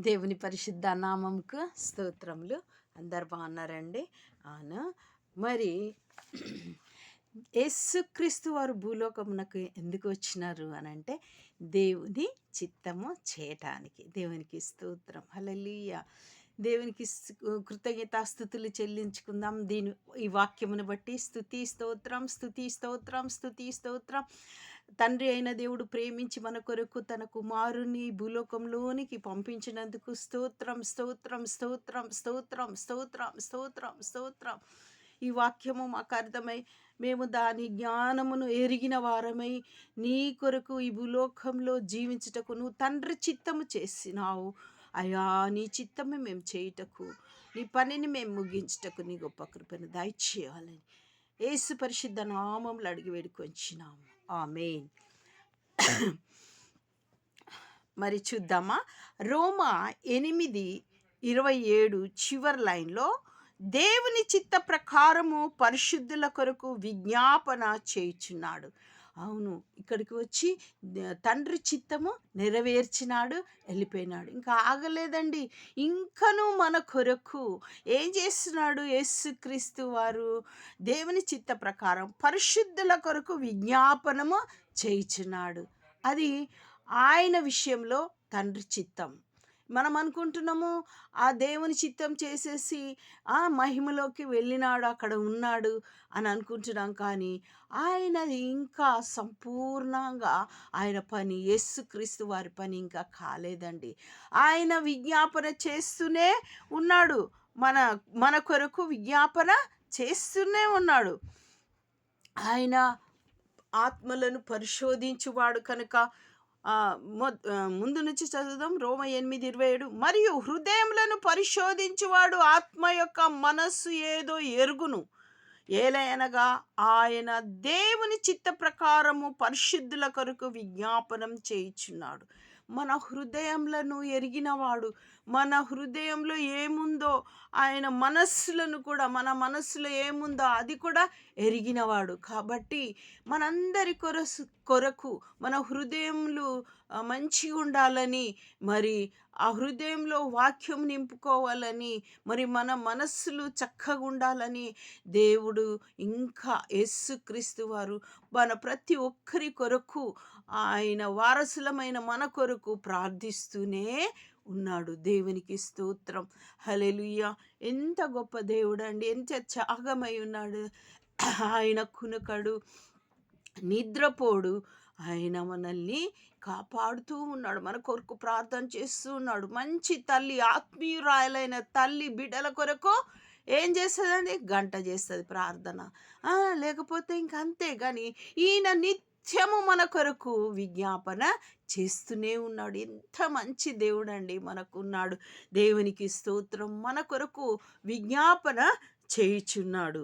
దేవుని పరిశుద్ధ నామంకు స్తోత్రములు. అందరు బాగున్నారండి? అవును? మరి యేసుక్రీస్తు వారు భూలోకమునకు ఎందుకు వచ్చినారు అని అంటే దేవుని చిత్తము చేయటానికి దేవునికి స్తోత్రం. హల్లెలూయా. దేవునికి కృతజ్ఞత కృతజ్ఞతాస్థుతులు చెల్లించుకుందాం. దీని ఈ వాక్యమును బట్టి స్థుతి స్తోత్రం స్థుతి స్తోత్రం స్థుతి స్తోత్రం. తండ్రి అయిన దేవుడు ప్రేమించి మన కొరకు తన కుమారుని భూలోకంలోనికి పంపించినందుకు స్తోత్రం స్తోత్రం స్తోత్రం స్తోత్రం స్తోత్రం స్తోత్రం స్తోత్రం. ఈ వాక్యము మాకు అర్థమై మేము దాని జ్ఞానమును ఎరిగిన వారమై నీ కొరకు ఈ భూలోకంలో జీవించుటకు నువ్వు తండ్రి చిత్తము చేసినావు. అయా నీ చిత్తమే మేము చేయుటకు నీ పనిని మేము ముగించుటకు నీ గొప్ప కృపను దయచేయాలని ఏసు పరిశుద్ధ నామంలో అడిగి వేడుకొంచినాము. ఆమెన్. మరి చూద్దామా? రోమా ఎనిమిది ఇరవై ఏడు చివరి లైన్లో దేవుని చిత్త ప్రకారము పరిశుద్ధుల కొరకు విజ్ఞాపన చేయుచున్నాడు. అవును. ఇక్కడికి వచ్చి తండ్రి చిత్తము నెరవేర్చినాడు వెళ్ళిపోయినాడు. ఇంకా ఆగలేదండి. ఇంకను మన కొరకు ఏం చేస్తున్నాడు యేసుక్రీస్తు వారు? దేవుని చిత్త ప్రకారం పరిశుద్ధుల కొరకు విజ్ఞాపనము చేయుచున్నాడు అది ఆయన విషయంలో తండ్రి చిత్తం. మనం అనుకుంటున్నాము ఆ దేవుని చిత్తం చేసేసి ఆ మహిమలోకి వెళ్ళినాడు అక్కడ ఉన్నాడు అని అనుకుంటున్నాం కానీ ఆయన ఇంకా సంపూర్ణంగా ఆయన పని యేసుక్రీస్తు వారి పని ఇంకా కాలేదండి. ఆయన విజ్ఞాపన చేస్తూనే ఉన్నాడు. మన మన కొరకు విజ్ఞాపన చేస్తూనే ఉన్నాడు. ఆయన ఆత్మలను పరిశోధించువాడు కనుక ముందు నుంచి చదువుదాం. రోమ ఎనిమిది ఇరవై ఏడు. మరియు హృదయములను పరిశోధించువాడు ఆత్మ యొక్క మనస్సు ఏదో ఎరుగును. ఏలయనగా ఆయన దేవుని చిత్త ప్రకారము పరిశుద్ధుల కొరకు విజ్ఞాపనం చేయుచున్నాడు. మన హృదయంలను ఎరిగినవాడు. మన హృదయంలో ఏముందో ఆయన మనస్సులను కూడా మన మనస్సులో ఏముందో అది కూడా ఎరిగినవాడు. కాబట్టి మనందరి కొరసు కొరకు మన హృదయములు మంచిగా ఉండాలని మరి ఆ హృదయంలో వాక్యం నింపుకోవాలని మరి మన మనస్సులు చక్కగా ఉండాలని దేవుడు ఇంకా యేసుక్రీస్తు వారు మన ప్రతి ఒక్కరి కొరకు ఆయన వారసులమైన మన కొరకు ప్రార్థిస్తూనే ఉన్నాడు. దేవునికి స్తోత్రం. హలెలుయ్య ఎంత గొప్ప దేవుడు అండి ఎంత త్యాగమై ఉన్నాడు. ఆయన కునుకడు. నిద్రపోడు. ఆయన మనల్ని కాపాడుతూ ఉన్నాడు. మన కొరకు ప్రార్థన చేస్తూ ఉన్నాడు. మంచి తల్లి ఆత్మీయురాయలైన తల్లి బిడ్డల కొరకు ఏం చేస్తుందండి? గంట చేస్తుంది ప్రార్థన. లేకపోతే ఇంక అంతే కానీ ఈయన నిత్యము మన కొరకు విజ్ఞాపన చేస్తూనే ఉన్నాడు. ఎంత మంచి దేవుడు అండి మనకున్నాడు. దేవునికి స్తోత్రం మన కొరకు విజ్ఞాపన చేయుచున్నాడు.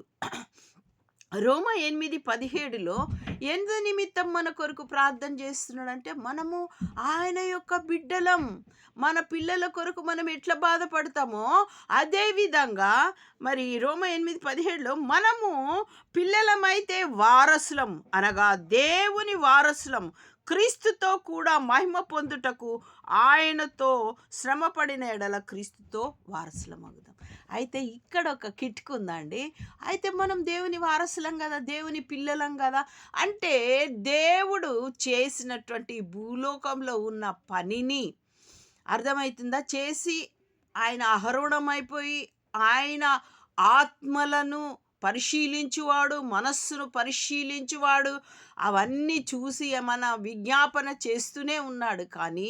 రోమ ఎనిమిది పదిహేడులో ఎందు నిమిత్తం మన కొరకు ప్రార్థన చేస్తున్నాడంటే మనము ఆయన యొక్క బిడ్డలం. మన పిల్లల కొరకు మనం ఎట్లా బాధపడతామో అదేవిధంగా మరి రోమ ఎనిమిది పదిహేడులో మనము పిల్లలమైతే వారసులం అనగా దేవుని వారసులం. క్రీస్తుతో కూడా మహిమ పొందుటకు ఆయనతో శ్రమపడిన ఎడల క్రీస్తుతో వారసులమగుదాం. అయితే ఇక్కడ ఒక కిట్కు ఉందండి అయితే మనం దేవుని వారసులం కదా దేవుని పిల్లలం కదా అంటే దేవుడు చేసినటువంటి భూలోకంలో ఉన్న పనిని అర్థమవుతుందా చేసి ఆయన అహరుణమైపోయి ఆయన ఆత్మలను పరిశీలించువాడు మనస్సును పరిశీలించువాడు అవన్నీ చూసి మన విజ్ఞాపన చేస్తూనే ఉన్నాడు. కానీ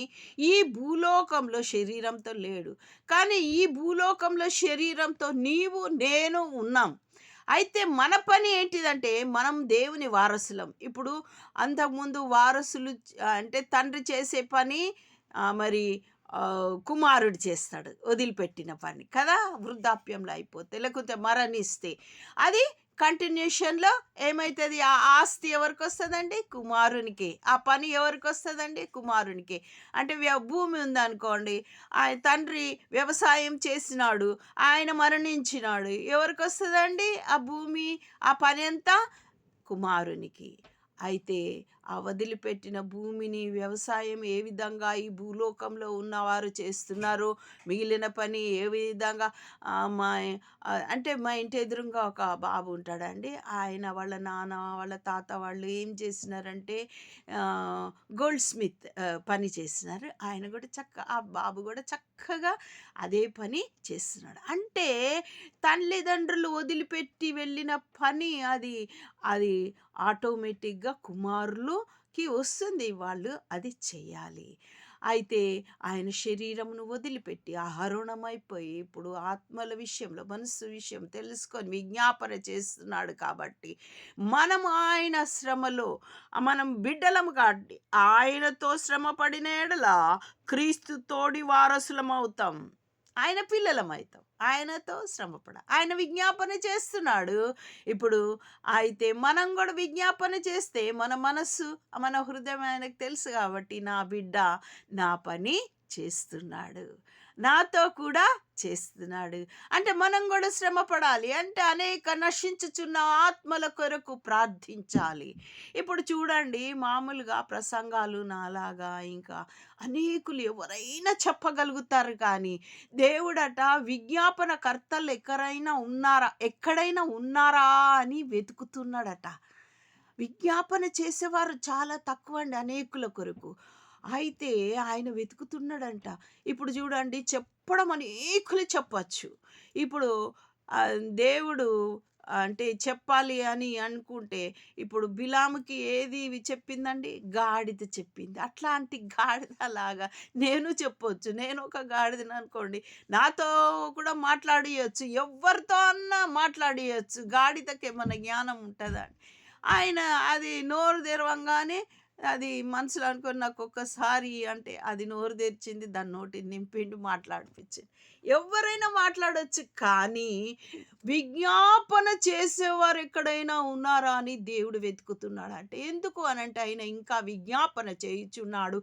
ఈ భూలోకంలో శరీరంతో లేడు. కానీ ఈ భూలోకంలో శరీరంతో నీవు నేను ఉన్నాం. అయితే మన పని ఏంటిదంటే మనం దేవుని వారసులం. ఇప్పుడు అంతకుముందు వారసులు అంటే తండ్రి చేసే పని మరి కుమారుడు చేస్తాడు వదిలిపెట్టిన పని. కదా? వృద్ధాప్యంలో అయిపోతే లేకపోతే మరణిస్తే. అది కంటిన్యూషన్లో ఏమవుతుంది ఆ ఆస్తి ఎవరికి వస్తుందండి? కుమారునికి. ఆ పని ఎవరికి వస్తుందండి? కుమారునికి. అంటే వ్య- భూమి ఉందనుకోండి ఆ తండ్రి వ్యవసాయం చేసినాడు ఆయన మరణించినాడు. ఎవరికి వస్తుందండి? ఆ భూమి ఆ పని అంతా కుమారునికి. అయితే ఆ వదిలిపెట్టిన భూమిని వ్యవసాయం ఏ విధంగా ఈ భూలోకంలో ఉన్నవారు చేస్తున్నారో మిగిలిన పని ఏ విధంగా మా అంటే మా ఇంటి ఎదురుగా ఒక బాబు ఉంటాడండి. ఆయన వాళ్ళ నాన్న వాళ్ళ తాత వాళ్ళు ఏం చేసినారంటే గోల్డ్ స్మిత్ పని చేసినారు. ఆయన కూడా చక్క ఆ బాబు కూడా చక్కగా అదే పని చేస్తున్నాడు. అంటే తల్లిదండ్రులు వదిలిపెట్టి వెళ్ళిన పని అది అది ఆటోమేటిక్గా కుమారులు కి వస్తుంది వాళ్ళు అది చేయాలి. అయితే ఆయన శరీరమును వదిలిపెట్టి అహరుణమైపోయి ఇప్పుడు ఆత్మల విషయంలో మనస్సు విషయం తెలుసుకొని విజ్ఞాపన చేస్తున్నాడు కాబట్టి మనం ఆయన శ్రమలో మనం బిడ్డలము కాబట్టి ఆయనతో శ్రమ పడిన ఎడల క్రీస్తు తోడి వారసులం అవుతాం. ఆయన పిల్లలం అవుతాం ఆయనతో శ్రమపడ ఆయన విజ్ఞాపన చేస్తున్నాడు. ఇప్పుడు అయితే మనం కూడా విజ్ఞాపన చేస్తే మన మనస్సు మన హృదయం ఆయనకు తెలుసు కాబట్టి నా బిడ్డ నా పని చేస్తున్నాడు. నాతో కూడా చేస్తున్నాడు. అంటే మనం కూడా శ్రమ పడాలి అంటే అనేక నశించుచున్న ఆత్మల కొరకు ప్రార్థించాలి. ఇప్పుడు చూడండి మామూలుగా ప్రసంగాలు నాలాగా ఇంకా అనేకులు ఎవరైనా చెప్పగలుగుతారు కానీ దేవుడట విజ్ఞాపన కర్తలు ఎక్కడైనా ఉన్నారా ఎక్కడైనా ఉన్నారా అని వెతుకుతున్నాడట. విజ్ఞాపన చేసేవారు చాలా తక్కువ అండి అనేకుల కొరకు. అయితే ఆయన వెతుకుతున్నాడంట. ఇప్పుడు చూడండి చెప్పడం అనేకులు చెప్పచ్చు. ఇప్పుడు దేవుడు అంటే చెప్పాలి అని అనుకుంటే ఇప్పుడు బిలాముకి ఏది చెప్పిందండి? గాడిద చెప్పింది. అట్లాంటి గాడిదలాగా నేను చెప్పొచ్చు. నేను ఒక గాడిదని అనుకోండి నాతో కూడా మాట్లాడియచ్చు. ఎవరితో అన్నా మాట్లాడియచ్చు. గాడిదకి ఏమైనా జ్ఞానం ఉంటుందా? ఆయన అది నోరు తెరవంగానే అది మనసులో అనుకొని నాకు ఒక్కసారి అంటే అది నోరు తెరిచింది దాని నోటి నింపిండి మాట్లాడిపించింది. ఎవరైనా మాట్లాడవచ్చు కానీ విజ్ఞాపన చేసేవారు ఎక్కడైనా ఉన్నారా అని దేవుడు వెతుకుతున్నాడు. అంటే ఎందుకు అని అంటే ఆయన ఇంకా విజ్ఞాపన చేయుచున్నాడు.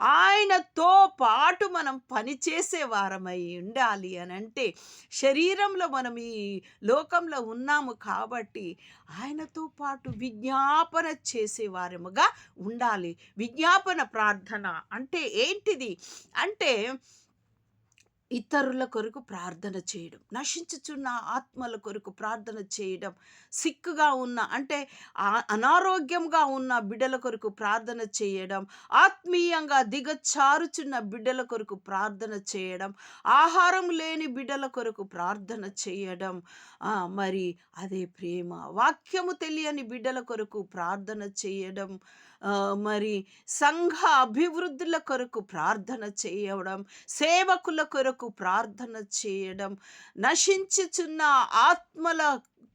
ఆయనతో పాటు మనం పనిచేసే వారమై ఉండాలి అని అంటే శరీరంలో మనం ఈ లోకంలో ఉన్నాము కాబట్టి ఆయనతో పాటు విజ్ఞాపన చేసేవారముగా ఉండాలి. విజ్ఞాపన ప్రార్థన అంటే ఏంటిది? అంటే ఇతరుల కొరకు ప్రార్థన చేయడం నశించుచున్న ఆత్మల కొరకు ప్రార్థన చేయడం సిక్కుగా ఉన్న అంటే అనారోగ్యంగా ఉన్న బిడ్డల కొరకు ప్రార్థన చేయడం ఆత్మీయంగా దిగచారుచున్న బిడ్డల కొరకు ప్రార్థన చేయడం ఆహారం లేని బిడ్డల కొరకు ప్రార్థన చేయడం. మరి అదే ప్రేమ. వాక్యము తెలియని బిడ్డల కొరకు ప్రార్థన చేయడం. మరి సంఘ అభివృద్ధుల కొరకు ప్రార్థన చేయడం సేవకుల కొరకు ప్రార్థన చేయడం నశించుచున్న ఆత్మల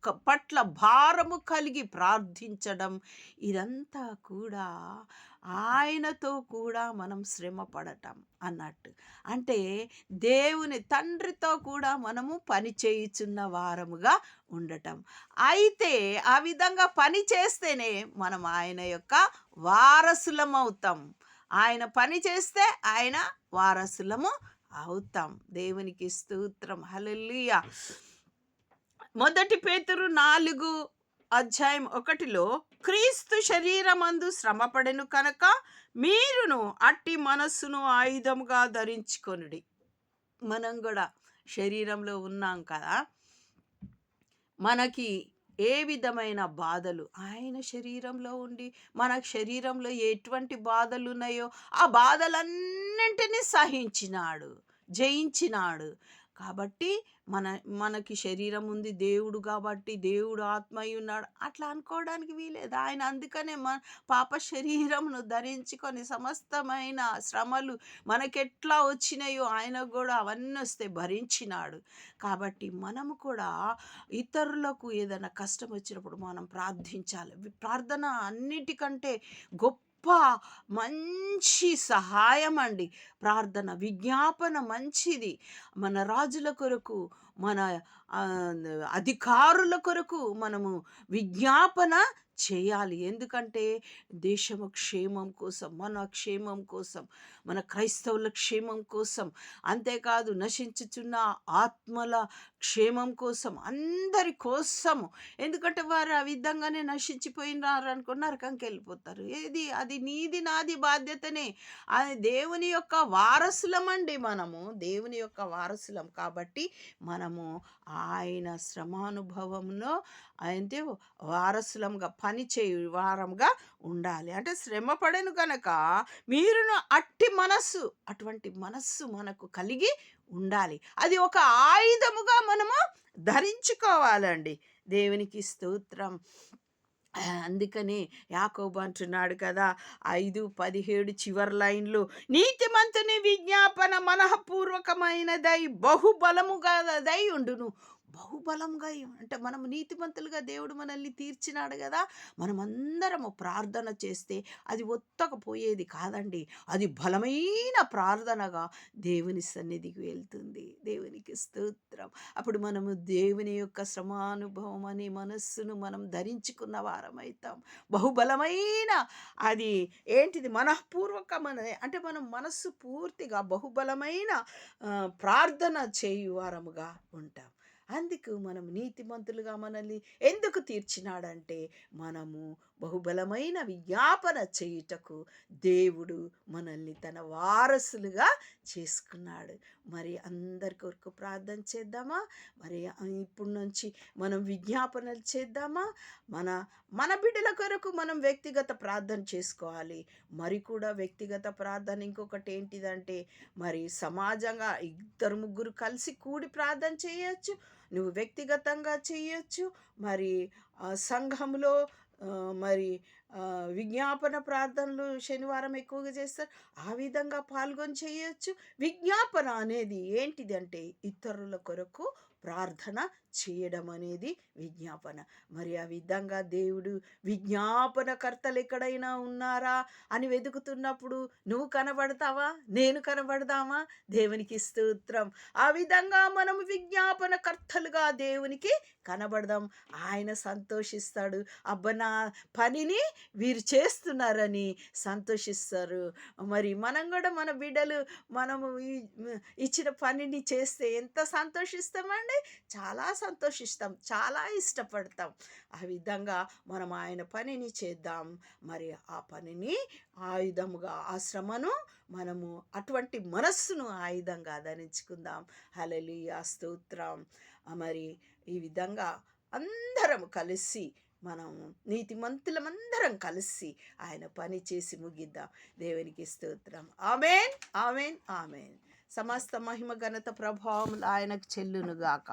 పట్ల భారము కలిగి ప్రార్థించడం ఇదంతా కూడా ఆయనతో కూడా మనం శ్రమ పడటం అన్నట్టు. అంటే దేవుని తండ్రితో కూడా మనము పని చేయుచున్న వారముగా ఉండటం. అయితే ఆ విధంగా పని చేస్తేనే మనం ఆయన యొక్క వారసులం అవుతాం ఆయన పని చేస్తే ఆయన వారసులము అవుతాం. దేవునికి స్తోత్రం. హల్లెలూయా. మొదటి పేతురు నాలుగు అధ్యాయం ఒకటిలో క్రీస్తు శరీరమందు శ్రమపడెను కనుక మీరును అట్టి మనస్సును ఆయుధముగా ధరించుకొనుడి. మనం కూడా శరీరంలో ఉన్నాం కదా. మనకి ఏ విధమైన బాధలు? ఆయన శరీరంలో ఉండి మన శరీరంలో ఎటువంటి బాధలు ఉన్నాయో ఆ బాధలన్నింటినీ సహించినాడు జయించినాడు. కాబట్టి మన మనకి శరీరం ఉంది దేవుడు కాబట్టి దేవుడు ఆత్మ అయి ఉన్నాడు. అట్లా అనుకోవడానికి వీలేదు? ఆయన అందుకనే మన పాప శరీరమును ధరించుకొని సమస్తమైన శ్రమలు మనకెట్లా వచ్చినాయో ఆయన కూడా అవన్నీ వస్తే భరించినాడు. కాబట్టి మనము కూడా ఇతరులకు ఏదైనా కష్టం వచ్చినప్పుడు మనం ప్రార్థించాలి. ప్రార్థన అన్నిటికంటే గొప్ప మంచి సహాయం అండి ప్రార్థన విజ్ఞాపన మంచిది. మన రాజుల కొరకు మన అధికారుల కొరకు మనము విజ్ఞాపన చేయాలి. ఎందుకంటే దేశము క్షేమం కోసం మన క్షేమం కోసం మన క్రైస్తవుల క్షేమం కోసం అంతేకాదు నశించుచున్న ఆత్మల క్షేమం కోసం అందరి కోసము. ఎందుకంటే వారు ఆ విధంగానే నశించిపోయినారు అనుకో నరకంకి వెళ్ళిపోతారు ఏది? అది నీది నాది బాధ్యతనే. అది దేవుని యొక్క వారసులమండి మనము. దేవుని యొక్క వారసులం కాబట్టి మనము ఆయన శ్రమానుభవంలో అంటే వారసులంగా పని చేయు వారంగా ఉండాలి. అంటే శ్రమ పడను కనుక మీరును అట్టి మనస్సు అటువంటి మనస్సు మనకు కలిగి ఉండాలి. అది ఒక ఆయుధముగా మనము ధరించుకోవాలండి. దేవునికి స్తోత్రం. అందుకని యాకోబు అంటున్నాడు కదా ఐదు పదిహేడు చివరి లైన్లు నీతిమంతుని విజ్ఞాపన మనఃపూర్వకమైనదై బహుబలముగా దై ఉండును. బహుబలంగా అంటే మనం నీతిమంతులుగా దేవుడు మనల్ని తీర్చినాడు కదా మనమందరము ప్రార్థన చేస్తే అది ఒత్తకపోయేది కాదండి. అది బలమైన ప్రార్థనగా దేవుని సన్నిధికి వెళ్తుంది. దేవునికి స్తోత్రం. అప్పుడు మనము దేవుని యొక్క శ్రమానుభవం అనే మనస్సును మనం ధరించుకున్న వారమవుతాం బహుబలమైన అది ఏంటిది? మనఃపూర్వకమైన అంటే మనం మనస్సు పూర్తిగా బహుబలమైన ప్రార్థన చేయు వారముగా ఉంటాం. అందుకు మనం నీతిమంతులుగా మనల్ని ఎందుకు తీర్చినాడంటే మనము బహుబలమైన విజ్ఞాపన చేయుటకు దేవుడు మనల్ని తన వారసులుగా చేసుకున్నాడు. మరి అందరి కొరకు ప్రార్థన చేద్దామా? మరి ఇప్పుడు నుంచి మనం విజ్ఞాపనలు చేద్దామా? మన మన బిడ్డల కొరకు మనం వ్యక్తిగత ప్రార్థన చేసుకోవాలి. మరి కూడా వ్యక్తిగత ప్రార్థన ఇంకొకటి ఏంటిదంటే మరి సమాజంగా ఇద్దరు ముగ్గురు కలిసి కూడి ప్రార్థన చేయొచ్చు. నువ్వు వ్యక్తిగతంగా చేయొచ్చు మరి సంఘంలో మరి విజ్ఞాపన ప్రార్థనలు శనివారం ఎక్కువగా చేస్తారు. ఆ విధంగా పాల్గొని చేయొచ్చు విజ్ఞాపన అనేది ఏంటిది అంటే ఇతరుల కొరకు ప్రార్థన చేయడం అనేది విజ్ఞాపన. మరి ఆ విధంగా దేవుడు విజ్ఞాపనకర్తలు ఎక్కడైనా ఉన్నారా అని వెతుకుతున్నప్పుడు నువ్వు కనబడతావా? నేను కనబడదామా? దేవునికి స్తోత్రం. ఆ విధంగా మనం విజ్ఞాపనకర్తలుగా దేవునికి కనబడదాం. ఆయన సంతోషిస్తాడు. అబ్బ నా పనిని వీరు చేస్తున్నారని సంతోషిస్తారు. మరి మనం కూడా మన బిడ్డలు మనము ఇచ్చిన పనిని చేస్తే ఎంత సంతోషిస్తామండి? చాలా సంతోషిస్తాం. చాలా ఇష్టపడతాం. ఆ విధంగా మనం ఆయన పనిని చేద్దాం. మరి ఆ పనిని ఆయుధముగా ఆ శ్రమను మనము అటువంటి మనస్సును ఆయుధంగా ధరించుకుందాం. హలలియా స్తోత్రం. మరి ఈ విధంగా అందరం కలిసి మనం నీతిమంతులమందరం కలిసి ఆయన పని చేసి ముగిద్దాం. దేవునికి స్తోత్రం. Amen amen amen. సమస్త మహిమ ఘనత ప్రభావం ఆయనకు చెల్లునుగాక.